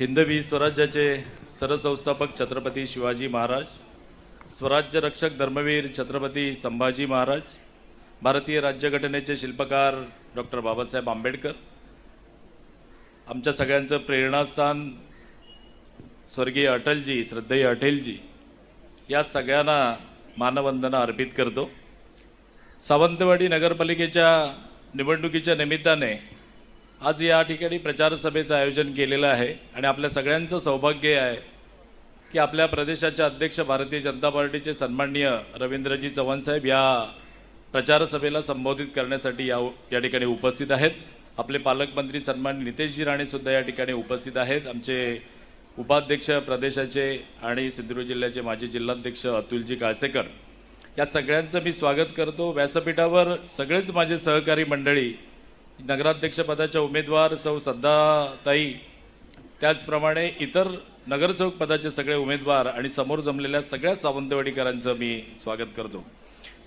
हिंदवी स्वराज्याचे सरसंस्थापक छत्रपती शिवाजी महाराज स्वराज्य रक्षक धर्मवीर छत्रपती संभाजी महाराज भारतीय राज्यघटनेचे शिल्पकार डॉक्टर बाबासाहेब आंबेडकर. आमच्या सगळ्यांचं प्रेरणास्थान स्वर्गीय अटलजी श्रद्धेय अटलजी या सगळ्यांना मानवंदना अर्पित करतो. सावंतवाडी नगरपालिकेच्या निवडणुकीच्या निमित्ताने आज या ठिकाणी प्रचार सभेचं आयोजन केलेलं आहे आणि आपल्या सगळ्यांचं सौभाग्य आहे की आपल्या प्रदेशाचे अध्यक्ष भारतीय जनता पार्टीचे सन्माननीय रवींद्रजी चव्हाण साहेब या प्रचार सभेला संबोधित करण्यासाठी या या ठिकाणी उपस्थित आहेत. आपले पालकमंत्री सन्मान नितेशजी राणे सुद्धा या ठिकाणी उपस्थित आहेत. आमचे उपाध्यक्ष प्रदेशाचे आणि सिंधुदुर्ग जिल्ह्याचे माजी जिल्हाध्यक्ष अतुलजी काळसेकर. या सगळ्यांचं मी स्वागत करतो. व्यासपीठावर सगळेच माझे सहकारी मंडळी नगराध्यक्षपदाच्या उमेदवार सौ सद्दाताई. त्याचप्रमाणे इतर नगरसेवक पदाचे सगळे उमेदवार आणि समोर जमलेल्या सगळ्या सावंतवाडीकरांचं मी स्वागत करतो.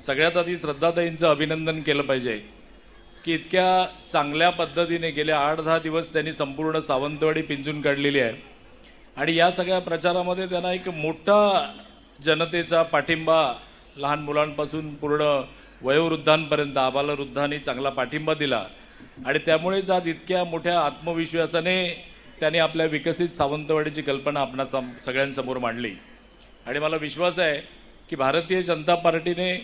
सगळ्यात आधी श्रद्धाताईंचं अभिनंदन केलं पाहिजे की इतक्या चांगल्या पद्धतीने गेल्या आठ दहा दिवस त्यांनी संपूर्ण सावंतवाडी पिंजून काढलेली आहे. आणि या सगळ्या प्रचारामध्ये त्यांना एक मोठा जनतेचा पाठिंबा लहान मुलांपासून पूर्ण वयोवृद्धांपर्यंत आबालवृद्धांनी चांगला पाठिंबा दिला. आणि त्यामुळेच आज इतक्या मोठ्या आत्मविश्वासाने त्यांनी आपल्या विकसित सावंतवाडीची कल्पना आपणा सगळ्यांसमोर मांडली. आणि मला विश्वास आहे की भारतीय जनता पार्टीने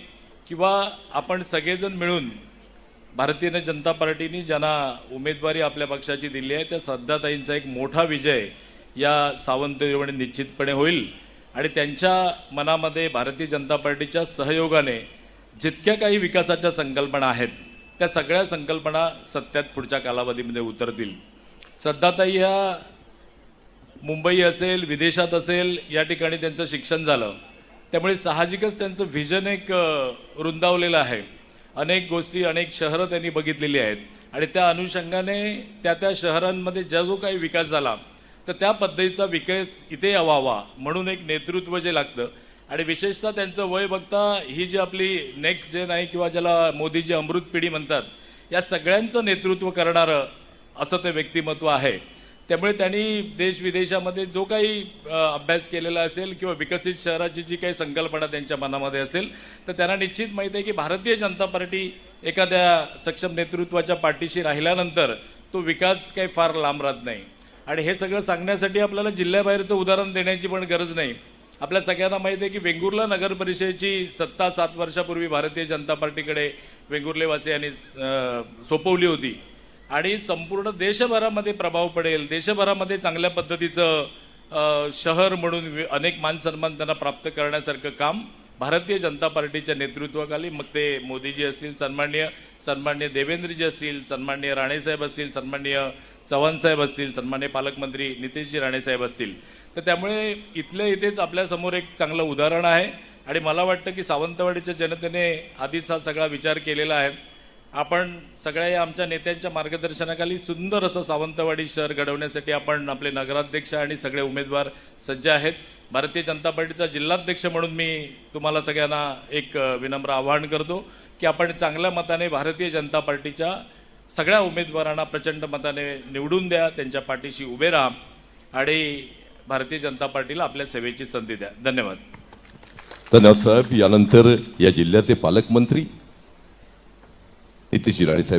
किंवा आपण सगळेजण मिळून भारतीय जनता पार्टीने ज्यांना उमेदवारी आपल्या पक्षाची दिली आहे त्या सध्याताईंचा एक मोठा विजय या सावंतवाडीमध्ये निश्चितपणे होईल. आणि त्यांच्या मनामध्ये भारतीय जनता पार्टीच्या सहयोगाने जितक्या काही विकासाच्या संकल्पना आहेत त्या सगळ्या संकल्पना सत्यात पुढच्या कालावधीमध्ये उतरतील. सध्याताई ह्या मुंबई असेल विदेशात असेल या ठिकाणी त्यांचं शिक्षण झालं. त्यामुळे साहजिकच त्यांचं व्हिजन एक रुंदावलेलं आहे. अनेक गोष्टी अनेक शहरं त्यांनी बघितलेली आहेत. आणि त्या अनुषंगाने त्या त्या शहरांमध्ये ज्या जो काही विकास झाला तर त्या पद्धतीचा विकास इथे व्हावा म्हणून एक नेतृत्व जे लागतं आणि विशेषतः त्यांचं वय बघता ही जी आपली नेक्स्ट जेन आहे किंवा ज्याला मोदीजी अमृत पिढी म्हणतात या सगळ्यांचं नेतृत्व करणारं असं ते व्यक्तिमत्व आहे. त्यामुळे त्यांनी देश विदेशामध्ये जो काही अभ्यास केलेला असेल किंवा विकसित शहराची जी काही संकल्पना त्यांच्या मनामध्ये असेल तर त्यांना निश्चित माहिती आहे की भारतीय जनता पार्टी एखाद्या सक्षम नेतृत्वाच्या पाठीशी राहिल्यानंतर तो विकास काही फार लांब राहत नाही. आणि हे सगळं सांगण्यासाठी आपल्याला जिल्ह्याबाहेरचं उदाहरण देण्याची पण गरज नाही. आपल्या सगळ्यांना माहिती आहे की वेंगुर्ला नगर परिषदेची सत्ता सात वर्षापूर्वी भारतीय जनता पार्टीकडे वेंगुर्लेवासियांनी सोपवली होती. आणि संपूर्ण देशभरामध्ये प्रभाव पडेल देशभरामध्ये चांगल्या पद्धतीचं शहर म्हणून अनेक मानसन्मान त्यांना प्राप्त करण्यासारखं काम भारतीय जनता पार्टीच्या नेतृत्वाखाली मग ते मोदीजी असतील सन्माननीय सन्मान्य देवेंद्रजी असतील सन्मान्य राणेसाहेब असतील सन्मान्य चव्हाण साहेब असतील सन्मान्य पालकमंत्री नितेशजी राणेसाहेब असतील. तर त्यामुळे इथल्या इथेच आपल्यासमोर एक चांगलं उदाहरण आहे. आणि मला वाटतं की सावंतवाडीच्या जनतेने आधीच हा सगळा विचार केलेला आहे. आपण सगळ्या या आमच्या नेत्यांच्या मार्गदर्शनाखाली सुंदर असं सावंतवाडी शहर घडवण्यासाठी आपण आपले नगराध्यक्ष आणि सगळे उमेदवार सज्ज आहेत. भारतीय जनता पार्टीचा जिल्हाध्यक्ष म्हणून मी तुम्हाला सगळ्यांना एक विनम्र आवाहन करतो की आपण चांगल्या मताने भारतीय जनता पार्टीच्या सगळ्या उमेदवारांना प्रचंड मताने निवडून द्या त्यांच्या पाठीशी उभे राहा. आणि भारतीय जनता पार्टीला आपल्या सेवेची संधी द्या. धन्यवाद. धन्यवाद साहेब. यानंतर या जिल्ह्याचे पालकमंत्री नितीश राणे साहेब